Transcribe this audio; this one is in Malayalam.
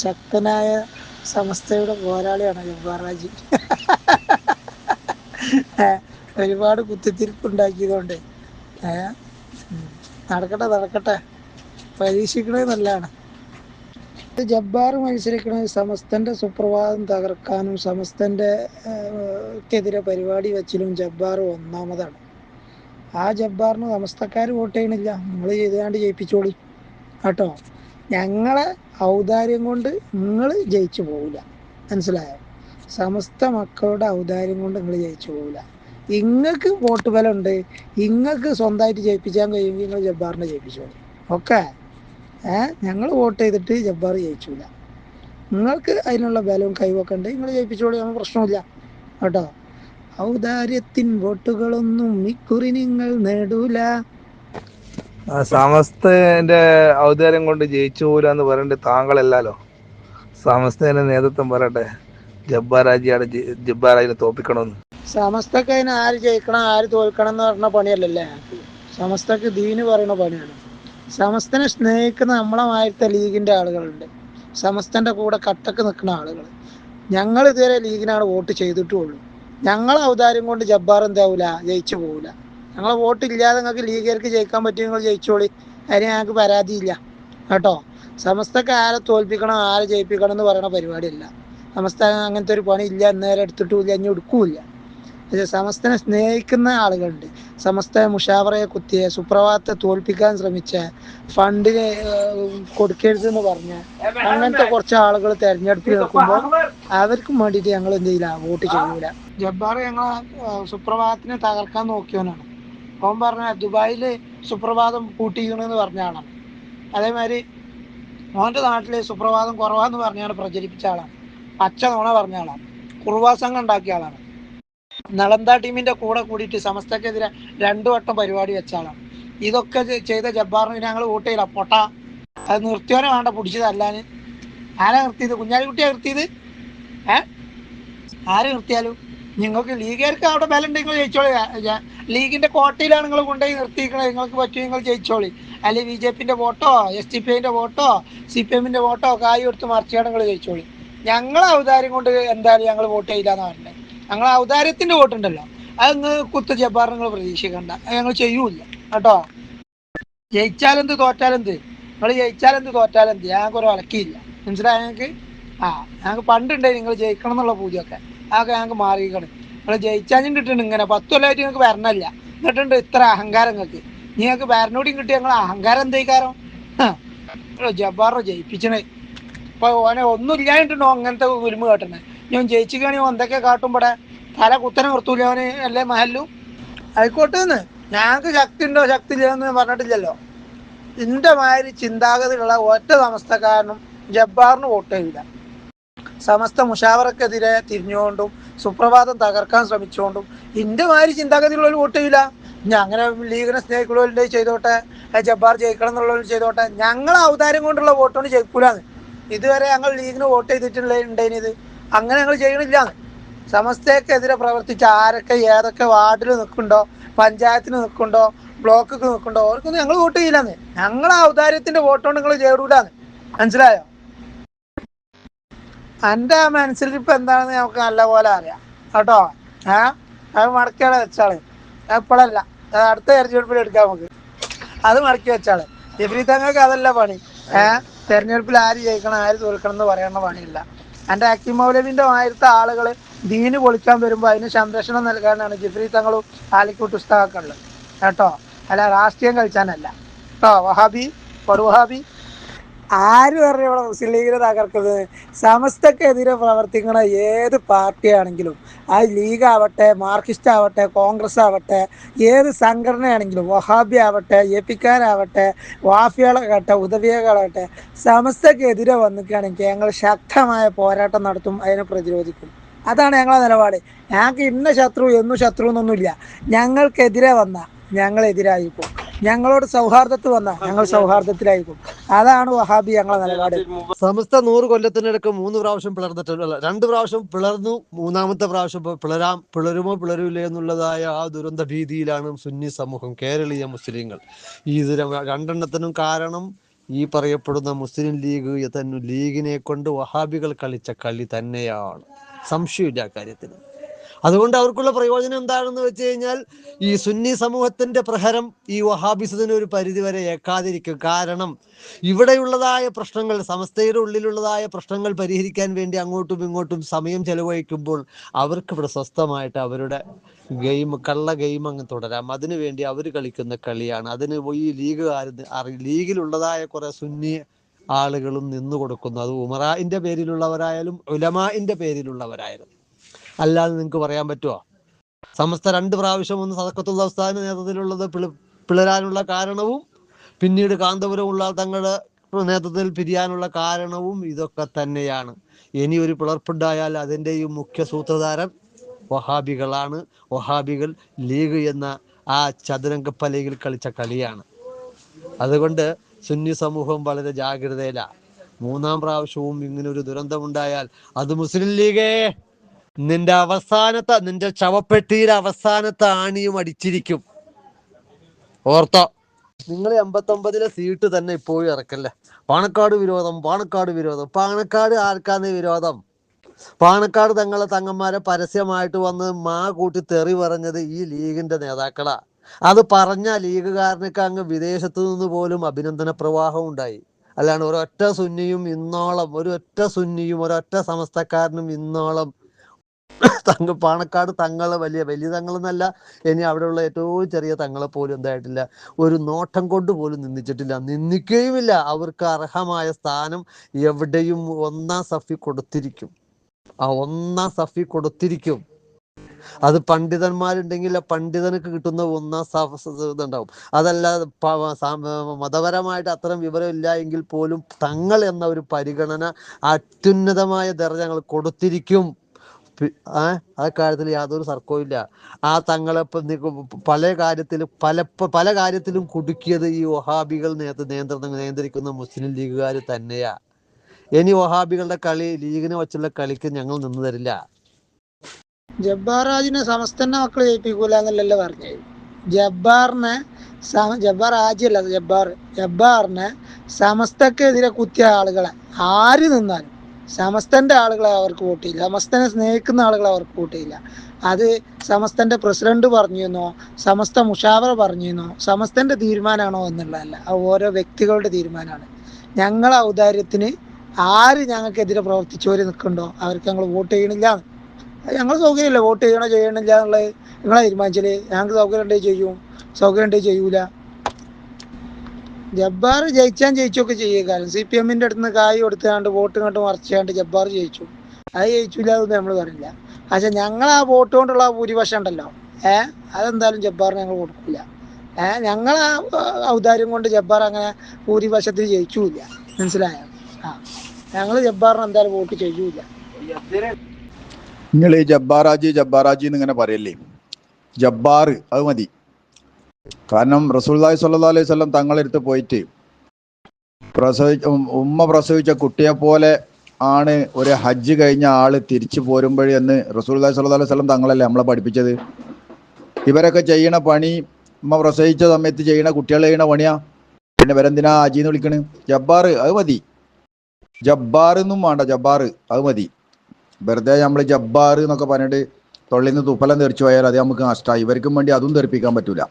ശക്തനായ സമസ്തയുടെ പോരാളിയാണ് ജബ്ബാറാജി ഒരുപാട് കുത്തിത്തിരിപ്പ് ഉണ്ടാക്കിയതുകൊണ്ട് ഏ നടക്കട്ടെ നടക്കട്ടെ. പരീക്ഷിക്കണത് നല്ലതാണ്. ജബ്ബാർ മത്സരിക്കുന്നത് സമസ്തന്റെ സുപ്രഭാതം തകർക്കാനും സമസ്തന്റെ ക്കെതിരെ പരിപാടി വെച്ചിലും ജബ്ബാർ ഒന്നാമതാണ്. ആ ജബ്ബാറിന് സമസ്തക്കാർ വോട്ട് ചെയ്യണില്ല. നിങ്ങൾ ചെയ്താണ്ട് ജയിപ്പിച്ചോളി. കേട്ടോ? ഞങ്ങളെ ഔദാര്യം കൊണ്ട് നിങ്ങൾ ജയിച്ചു പോവില്ല. മനസ്സിലായോ? സമസ്ത മക്കളുടെ ഔദാര്യം കൊണ്ട് നിങ്ങൾ ജയിച്ചു പോവില്ല. ഇങ്ങക്ക് വോട്ട് ബലം ഉണ്ട് ഇങ്ങക്ക് സ്വന്തമായിട്ട് ജയിപ്പിച്ചാൻ കഴിയുമെങ്കിൽ നിങ്ങൾ ജബ്ബാറിനെ ജയിപ്പിച്ചോളൂ ഓക്കെ? ഏ? ഞങ്ങൾ വോട്ട് ചെയ്തിട്ട് ജബ്ബാർ ജയിച്ചില്ല നിങ്ങൾക്ക് അതിനുള്ള ബലവും കഴിവൊക്കെ ഉണ്ട്. നിങ്ങൾ ജയിപ്പിച്ചോളൂ നമ്മൾ പ്രശ്നമില്ല കേട്ടോ? ഔദാര്യത്തിൻ വോട്ടുകളൊന്നും ഇക്കുറി നിങ്ങൾ നേടൂല. സമസ്തന്റെ ഔദാര്യം കൊണ്ട് ജയിച്ചു പോരാന്ന് പറയണ്ടേ താങ്കളല്ലല്ലോ സമസ്തന്റെ നേതൃത്വം പറയട്ടെ. ജബ്ബാരാജിയാണ് ജബ്ബാരാജിനെ തോപ്പിക്കണമെന്ന് സമസ്തക്ക് അതിന് ആര് ജയിക്കണം ആര് തോൽക്കണം എന്ന് പറഞ്ഞ പണിയല്ലല്ലേ? സമസ്തക്ക് ദീന് പറയണ പണിയാണ്. സമസ്തനെ സ്നേഹിക്കുന്ന നമ്മളെ മായത്തെ ലീഗിന്റെ ആളുകളുണ്ട്. സമസ്തന്റെ കൂടെ കട്ടക്ക് നിൽക്കുന്ന ആളുകൾ. ഞങ്ങൾ ഇതുവരെ ലീഗിനാണ് വോട്ട് ചെയ്തിട്ടുള്ളൂ. ഞങ്ങൾ ഔദാര്യം കൊണ്ട് ജബ്ബാർ എന്താവൂല? ജയിച്ചു പോവില്ല ഞങ്ങളെ വോട്ട് ഇല്ലാതെ നിങ്ങൾക്ക് ലീഗുകാർക്ക് ജയിക്കാൻ പറ്റും നിങ്ങൾ ജയിച്ചോളി. അതിന് ഞങ്ങൾക്ക് പരാതിയില്ല. കേട്ടോ? സമസ്തക്ക് ആരെ തോൽപ്പിക്കണം ആരെ ജയിപ്പിക്കണം എന്ന് പറയുന്ന പരിപാടിയല്ല. സമസ്ത അങ്ങനത്തെ ഒരു പണി ഇല്ല നേരെ എടുത്തിട്ടുമില്ല ഇനി എടുക്കൂല പക്ഷെ സമസ്തനെ സ്നേഹിക്കുന്ന ആളുകളുണ്ട്. സമസ്ത മുഷാവറയെ കുത്തിയ സുപ്രഭാതത്തെ തോൽപ്പിക്കാൻ ശ്രമിച്ച ഫണ്ടിന് കൊടുക്കരുത് കൊടുക്കരുതെന്ന് പറഞ്ഞ അങ്ങനത്തെ കുറച്ച് ആളുകൾ തെരഞ്ഞെടുപ്പിൽ നിൽക്കുമ്പോൾ അവർക്കും വേണ്ടിയിട്ട് ഞങ്ങൾ എന്ത് ചെയ്യില്ല വോട്ട് ചെയ്യൂല. ജബ്ബാർ ഞങ്ങൾ സുപ്രഭാതത്തിനെ തകർക്കാൻ നോക്കിയവനാണ്. അവൻ പറഞ്ഞ ദുബായിൽ സുപ്രഭാതം കൂട്ടിക്കണെന്ന് പറഞ്ഞാണ്. അതേമാതിരി ഓന്റെ നാട്ടിലെ സുപ്രഭാതം കുറവാന്ന് പറഞ്ഞാണ് പ്രചരിപ്പിച്ച ആളാണ്. അച്ഛൻ നോണ പറഞ്ഞ ആളാണ്. കുറുവാസംഘം ഉണ്ടാക്കിയ ആളാണ്. നളന്ത ടീമിന്റെ കൂടെ കൂടിയിട്ട് സമസ്തക്കെതിരെ രണ്ടു വട്ടം പരിപാടി വെച്ച ആളാണ്. ഇതൊക്കെ ചെയ്ത ജബ്ബാറിന് ഞങ്ങൾ വോട്ട് ചെയ്യില്ല പൊട്ട. അത് നിർത്തിയോനെ വേണ്ട പിടിച്ചതല്ലാന് ആരാ നിർത്തിയത്? കുഞ്ഞാലിക്കുട്ടിയാ നിർത്തിയത്? ഏ? ആര് നിർത്തിയാലും? നിങ്ങൾക്ക് ലീഗുകാർക്ക് അവിടെ ബലം ഉണ്ടെങ്കിൽ ജയിച്ചോളി. ലീഗിന്റെ കോട്ടയിലാണ് നിങ്ങൾ കൊണ്ടുപോയി നിർത്തിയിരിക്കണത്. നിങ്ങൾക്ക് പറ്റും നിങ്ങൾ ജയിച്ചോളി. അല്ലെങ്കിൽ ബി ജെ പിന്റെ വോട്ടോ എസ് ഡി പി ഐന്റെ വോട്ടോ സി പി എമ്മിന്റെ വോട്ടോ കായ് കൊടുത്ത് മറിച്ചാണ് നിങ്ങൾ ജയിച്ചോളി. ഞങ്ങൾ ഔദാര്യം കൊണ്ട് എന്തായാലും ഞങ്ങൾ വോട്ട് ചെയ്യില്ലാന്ന് പറഞ്ഞത്. ഞങ്ങൾ ഔദാര്യത്തിന്റെ വോട്ടുണ്ടല്ലോ. അത് കുത്ത് ജബ്ബാർ നിങ്ങൾ പ്രതീക്ഷിക്കണ്ട. ഞങ്ങൾ ചെയ്യൂല കേട്ടോ? ജയിച്ചാലെന്ത് തോറ്റാലെന്ത്? നിങ്ങൾ ജയിച്ചാലെന്ത് തോറ്റാലെന്ത്? ഞങ്ങൾക്ക് ഒരു അലക്കിയില്ല മനസ്സിലായ ഞങ്ങൾക്ക് ആ ഞങ്ങൾക്ക് പണ്ടുണ്ടായി നിങ്ങൾ ജയിക്കണം എന്നുള്ള പൂജയൊക്കെ അതൊക്കെ ഞങ്ങൾക്ക് മാറിയിക്കണം നിങ്ങൾ ജയിച്ചാലും കിട്ടുന്നുണ്ട് ഇങ്ങനെ പത്ത് കൊല്ലമായിട്ട് നിങ്ങൾക്ക് വരണല്ല. എന്നിട്ടുണ്ട് ഇത്ര അഹങ്കാരം നിങ്ങൾക്ക് നിങ്ങൾക്ക് വരണോടിയും കിട്ടി ഞങ്ങൾ അഹങ്കാരം എന്തേക്കാരം ജബ്ബാറോ ജയിപ്പിച്ചണേ. ഇപ്പൊ ഓനെ ഒന്നും ഇല്ലായിട്ടുണ്ടോ അങ്ങനത്തെ ഉരുമ കേട്ടണേ ഞാൻ ജയിച്ചിക്കാണെങ്കിൽ എന്തൊക്കെ കാട്ടുമ്പോടെ തല കുത്തനെ നിർത്തൂല അവന് അല്ലേ മഹല്ലു? ആയിക്കോട്ടെ എന്ന് ഞങ്ങൾക്ക് ശക്തി ഉണ്ടോ ശക്തി ഇല്ലെന്ന് പറഞ്ഞിട്ടില്ലല്ലോ. എന്റെ മാതിരി ചിന്താഗതിയുള്ള ഒറ്റ സമസ്തക്കാരനും ജബ്ബാറിന് വോട്ട് ചെയ്യില്ല സമസ്ത മുഷാവറക്കെതിരെ തിരിഞ്ഞുകൊണ്ടും സുപ്രഭാതം തകർക്കാൻ ശ്രമിച്ചുകൊണ്ടും ഇന്റെ മാതിരി ചിന്താഗതിയുള്ളവർ വോട്ട് ചെയ്യില്ല ഞാൻ അങ്ങനെ ലീഗിനെ സ്നേഹിക്കുള്ളവരുടെ ചെയ്തോട്ടെ ജബ്ബാർ ജയിക്കണം എന്നുള്ളവർ ചെയ്തോട്ടെ ഞങ്ങൾ അവതാരം കൊണ്ടുള്ള വോട്ടോണ്ട് ജയിക്കൂലാന്ന്. ഇതുവരെ ഞങ്ങൾ ലീഗിന് വോട്ട് ചെയ്തിട്ടുള്ള ഉണ്ടായിരുന്നത് അങ്ങനെ ഞങ്ങൾ ചെയ്യണില്ലാന്ന്. സമസ്തക്കെതിരെ പ്രവർത്തിച്ച ആരൊക്കെ ഏതൊക്കെ വാർഡിൽ നിൽക്കുന്നുണ്ടോ പഞ്ചായത്തിന് നിൽക്കുന്നുണ്ടോ ബ്ലോക്കിൽ നിൽക്കുന്നുണ്ടോ അവർക്കൊന്നും ഞങ്ങൾ വോട്ട് ചെയ്യില്ലാന്ന് ഞങ്ങളെ ഔദാര്യത്തിന്റെ വോട്ടോണ്ട് നിങ്ങൾ ചേരൂലാന്ന്. മനസ്സിലായോ? എന്റെ മനസ്സിൽ ഇപ്പൊ എന്താണെന്ന് നമുക്ക് നല്ല പോലെ അറിയാം. കേട്ടോ? ഏ? അത് മടക്കിയാണ് വെച്ചാൾ. എപ്പോഴല്ല അടുത്ത തെരഞ്ഞെടുപ്പിൽ എടുക്കാം നമുക്ക്. അത് മടക്കി വെച്ചാൾ. വിപരീതങ്ങൾക്ക് തങ്ങൾക്ക് അതല്ല പണി. ഏ? തെരഞ്ഞെടുപ്പിൽ ആര് ജയിക്കണം ആര് തോൽക്കണം എന്ന് പറയുന്ന പണിയില്ല. എന്റെ അക്കി മൗലവിന്റെ ആയിരത്തെ ആളുകൾ ദീന് പൊളിക്കാൻ വരുമ്പോൾ അതിന് സംരക്ഷണം നൽകാനാണ് ജിഫ്രി തങ്ങളും ആലിക്കൂട്ട് ഉസ്താദൊക്കെ ഉള്ളത്. കേട്ടോ? അല്ല രാഷ്ട്രീയം കളിച്ചാനല്ല. കേട്ടോ? വഹാബി പടുവഹാബി ആര് ഇവിടെ മുസ്ലിം ലീഗിനെ തകർക്കുന്നത്? സമസ്തക്കെതിരെ പ്രവർത്തിക്കുന്ന ഏത് പാർട്ടിയാണെങ്കിലും ആ ലീഗ് ആവട്ടെ മാർക്സിസ്റ്റ് ആവട്ടെ കോൺഗ്രസ് ആവട്ടെ ഏത് സംഘടനയാണെങ്കിലും വഹാബി ആവട്ടെ എപ്പിക്കാരാവട്ടെ വാഫികളാകട്ടെ ഉദവിയകളാകട്ടെ സമസ്തക്കെതിരെ വന്നിക്കുകയാണെങ്കിൽ ഞങ്ങൾ ശക്തമായ പോരാട്ടം നടത്തും അതിനെ പ്രതിരോധിക്കും. അതാണ് ഞങ്ങളുടെ നിലപാട്. ഞങ്ങൾക്ക് ഇന്ന ശത്രു എന്നും ശത്രു എന്നൊന്നുമില്ല ഞങ്ങൾക്കെതിരെ വന്ന ഞങ്ങളെതിരായിരിക്കും ഞങ്ങളോട് സൗഹാർദ്ദത്തിൽ വന്ന. ഞങ്ങൾ സൗഹാർദ്ദത്തിലായിരിക്കും. അതാണ് വഹാബി ഞങ്ങളെ നിലപാട്. സമസ്ത നൂറ് കൊല്ലത്തിനിടക്ക് മൂന്ന് പ്രാവശ്യം പിളർന്നിട്ടുണ്ട്. അല്ല, രണ്ട് പ്രാവശ്യം പിളർന്നു മൂന്നാമത്തെ പ്രാവശ്യം പിളരാം. പിളരുമോ പിളരൂലേ എന്നുള്ളതായ ആ ദുരന്ത ഭീതിയിലാണ് സുന്നി സമൂഹം കേരളീയ മുസ്ലിങ്ങൾ. ഈ ഇത് രണ്ടെണ്ണത്തിനും കാരണം ഈ പറയപ്പെടുന്ന മുസ്ലിം ലീഗ് തന്നെ ലീഗിനെ കൊണ്ട് വഹാബികൾ കളിച്ച കളി തന്നെയാണ്. സംശയമില്ല ആ കാര്യത്തിൽ അതുകൊണ്ട് അവർക്കുള്ള പ്രയോജനം എന്താണെന്ന് വെച്ച് കഴിഞ്ഞാൽ ഈ സുന്നി സമൂഹത്തിന്റെ പ്രഹരം ഈ വഹാബിസത്തിന് ഒരു പരിധിവരെ ഏക്കാതിരിക്കും കാരണം ഇവിടെയുള്ളതായ പ്രശ്നങ്ങൾ സമസ്തയുടെ ഉള്ളിലുള്ളതായ പ്രശ്നങ്ങൾ പരിഹരിക്കാൻ വേണ്ടി അങ്ങോട്ടും ഇങ്ങോട്ടും സമയം ചെലവഴിക്കുമ്പോൾ അവർക്ക് ഇവിടെ സ്വസ്ഥമായിട്ട് അവരുടെ ഗെയിം കള്ള ഗെയിം അങ്ങ് തുടരാം. അതിനു വേണ്ടി അവർ കളിക്കുന്ന കളിയാണ്. അതിന് ഈ ലീഗുകാർ ലീഗിലുള്ളതായ കുറെ സുന്നി ആളുകളും നിന്നു കൊടുക്കുന്നു. അത് ഉമറായിന്റെ പേരിലുള്ളവരായാലും ഉലമാഇന്റെ പേരിലുള്ളവരായാലും. അല്ലാതെ നിങ്ങൾക്ക് പറയാൻ പറ്റുമോ സമസ്ത രണ്ട് പ്രാവശ്യം ഒന്ന് സദക്കത്തുള്ള അവസ്ഥാന നേതൃത്വത്തിലുള്ളത് പിള പിളരാനുള്ള കാരണവും പിന്നീട് കാന്തപുരമുള്ള തങ്ങളുടെ നേതൃത്വത്തിൽ പിരിയാനുള്ള കാരണവും ഇതൊക്കെ തന്നെയാണ്. ഇനി ഒരു പിളർപ്പുണ്ടായാൽ അതിന്റെയും മുഖ്യ സൂത്രധാരൻ വഹാബികളാണ്. വഹാബികൾ ലീഗ് എന്ന ആ ചതുരംഗപ്പലയിൽ കളിച്ച കളിയാണ്. അതുകൊണ്ട് സുന്നി സമൂഹം വളരെ ജാഗ്രതയിലാണ് മൂന്നാം പ്രാവശ്യവും ഇങ്ങനെ ഒരു ദുരന്തമുണ്ടായാൽ അത് മുസ്ലിം ലീഗേ! നിന്റെ അവസാനത്തെ നിന്റെ ശവപ്പെട്ടിയുടെ അവസാനത്തെ ആണിയും അടിച്ചിരിക്കും. ഓർത്തോ? നിങ്ങൾ എൺപത്തൊമ്പതിലെ സീറ്റ് തന്നെ ഇപ്പോഴും ഇറക്കല്ലേ? പാണക്കാട് വിരോധം പാണക്കാട് വിരോധം. പാണക്കാട് ആർക്കാന്ന് വിരോധം? പാണക്കാട് തങ്ങളെ തങ്ങന്മാരെ പരസ്യമായിട്ട് വന്ന് മാ കൂട്ടി തെറി പറഞ്ഞത് ഈ ലീഗിന്റെ നേതാക്കളാ. അത് പറഞ്ഞ ലീഗുകാരനൊക്കെ അങ്ങ് വിദേശത്തു നിന്ന് പോലും അഭിനന്ദന പ്രവാഹം ഉണ്ടായി. അല്ലാണ്ട് ഒരൊറ്റ സുന്നിയും ഇന്നോളം ഒരൊറ്റ സുന്നിയും ഒരൊറ്റ സമസ്തക്കാരനും ഇന്നോളം തങ്ക പാണക്കാട് തങ്ങളെ വലിയ വലിയ തങ്ങളെന്നല്ല ഇനി അവിടെയുള്ള ഏറ്റവും ചെറിയ തങ്ങളെ പോലും എന്തായിട്ടില്ല. ഒരു നോട്ടം കൊണ്ട് പോലും നിന്ദിച്ചിട്ടില്ല നിന്ദിക്കുകയുമില്ല അവർക്ക് അർഹമായ സ്ഥാനം എവിടെയും ഒന്നാം സഫി കൊടുത്തിരിക്കും. ആ ഒന്നാം സഫി കൊടുത്തിരിക്കും. അത് പണ്ഡിതന്മാരുണ്ടെങ്കിൽ ആ പണ്ഡിതനക്ക് കിട്ടുന്ന ഒന്നാം സഫ ഇതുണ്ടാവും. അതല്ല മതപരമായിട്ട് അത്തരം വിവരമില്ല എങ്കിൽ പോലും തങ്ങൾ എന്ന ഒരു പരിഗണന അത്യുന്നതമായ ദർജ ഞങ്ങൾ കൊടുത്തിരിക്കും. ആ ആ കാര്യത്തിൽ യാതൊരു തർക്കവും ഇല്ല. ആ തങ്ങളെ പല കാര്യത്തിലും പല പല കാര്യത്തിലും കുടുക്കിയത് ഈ വഹാബികൾ നേതൃ നിയന്ത്രണം നിയന്ത്രിക്കുന്ന മുസ്ലിം ലീഗുകാർ തന്നെയാ. ഇനി വഹാബികളുടെ കളി ലീഗിനെ വെച്ചുള്ള കളിക്ക് ഞങ്ങൾ നിന്നു തരില്ല. ജബ്ബാറാജിനെ സമസ്തന്റെ മക്കൾ ജയിപ്പിക്കൂല എന്നല്ലല്ലോ പറഞ്ഞത്. ജബ്ബാറിനെ ജബ്ബാർ ആജിയല്ല ജബ്ബാർ ജബ്ബാറിനെ സമസ്തക്കെതിരെ കുത്തിയ ആളുകളെ ആര് നിന്നാലും സമസ്തന്റെ ആളുകളെ അവർക്ക് വോട്ട് ചെയ്യില്ല. സമസ്തനെ സ്നേഹിക്കുന്ന ആളുകളെ അവർക്ക് വോട്ട് ചെയ്യില്ല. അത് സമസ്തന്റെ പ്രസിഡന്റ് പറഞ്ഞിരുന്നോ? സമസ്ത മുഷാവറ പറഞ്ഞിരുന്നോ? സമസ്തന്റെ തീരുമാനമാണോ എന്നുള്ളതല്ല. അത് ഓരോ വ്യക്തികളുടെ തീരുമാനമാണ്. ഞങ്ങളെ ഔദാര്യത്തിന് ആര് ഞങ്ങൾക്കെതിരെ പ്രവർത്തിച്ചവര് നിൽക്കുന്നുണ്ടോ അവർക്ക് ഞങ്ങൾ വോട്ട് ചെയ്യണില്ല. ഞങ്ങൾ സൗകര്യമില്ല. വോട്ട് ചെയ്യണോ ചെയ്യണില്ല എന്നുള്ളത് നിങ്ങളെ തീരുമാനിച്ചാൽ ഞങ്ങൾക്ക് സൗകര്യം ഉണ്ടെങ്കിൽ ചെയ്യും. സൗകര്യം ഉണ്ടെങ്കിൽ ചെയ്യൂല. ജബ്ബാർ ജയിച്ചാൻ ജയിച്ചൊക്കെ ചെയ്യുക കാരണം സി പി എമ്മിന്റെ അടുത്ത് കായ് കൊടുത്താണ്ട് വോട്ട് കണ്ട് മറിച്ചാണ്ട് ജബ്ബാർ ജയിച്ചു. അത് ജയിച്ചില്ല അതൊന്നും നമ്മൾ പറയില്ല. പക്ഷെ ഞങ്ങൾ ആ വോട്ട് കൊണ്ടുള്ള ഭൂരിപക്ഷം ഉണ്ടല്ലോ. ഏ? അതെന്തായാലും ജബ്ബാറിന് ഞങ്ങൾ കൊടുക്കില്ല ഏ? ഞങ്ങൾ ആ ഔദാര്യം കൊണ്ട് ജബ്ബാർ അങ്ങനെ ഭൂരിപക്ഷത്തിൽ ജയിച്ചില്ല. മനസ്സിലായോ? ആ. ഞങ്ങൾ ജബ്ബാറിന് എന്തായാലും വോട്ട് ചെയ്യൂല നിങ്ങൾ ഈ ജബ്ബാറാജി ജബ്ബാറാജി എന്നിങ്ങനെ പറയല്ലേ? ജബ്ബാർ അത് മതി. കാരണം റസൂൽദായ് സല്ലാ അലൈഹി സ്വലം തങ്ങളെടുത്ത് പോയിട്ട് പ്രസവിച്ച ഉമ്മ പ്രസവിച്ച കുട്ടിയെ പോലെ ആണ് ഒരു ഹജ്ജ് കഴിഞ്ഞ ആൾ തിരിച്ചു പോരുമ്പോഴെന്ന് റസൂൽദായ് സല്ലാ അലൈഹി സ്വലം തങ്ങളല്ലേ നമ്മളെ പഠിപ്പിച്ചത്. ഇവരൊക്കെ ചെയ്യണ പണി ഉമ്മ പ്രസവിച്ച സമയത്ത് ചെയ്യണ കുട്ടികൾ ചെയ്യണ പണിയാ. പിന്നെ വരെന്തിനാ അജീന്ന് വിളിക്കണ്? ജബ്ബാർ അത് മതി. ജബ്ബാർ എന്നും വേണ്ട ജബ്ബാർ അത് മതി. വെറുതെ നമ്മൾ ജബ്ബാർ എന്നൊക്കെ പറഞ്ഞിട്ട് തൊള്ളിൽ നിന്ന് തുപ്പലം തെറിച്ചു പോയാൽ അത് നമുക്ക് നഷ്ടമായി ഇവർക്കും വേണ്ടി അതും തെറിപ്പിക്കാൻ പറ്റൂല.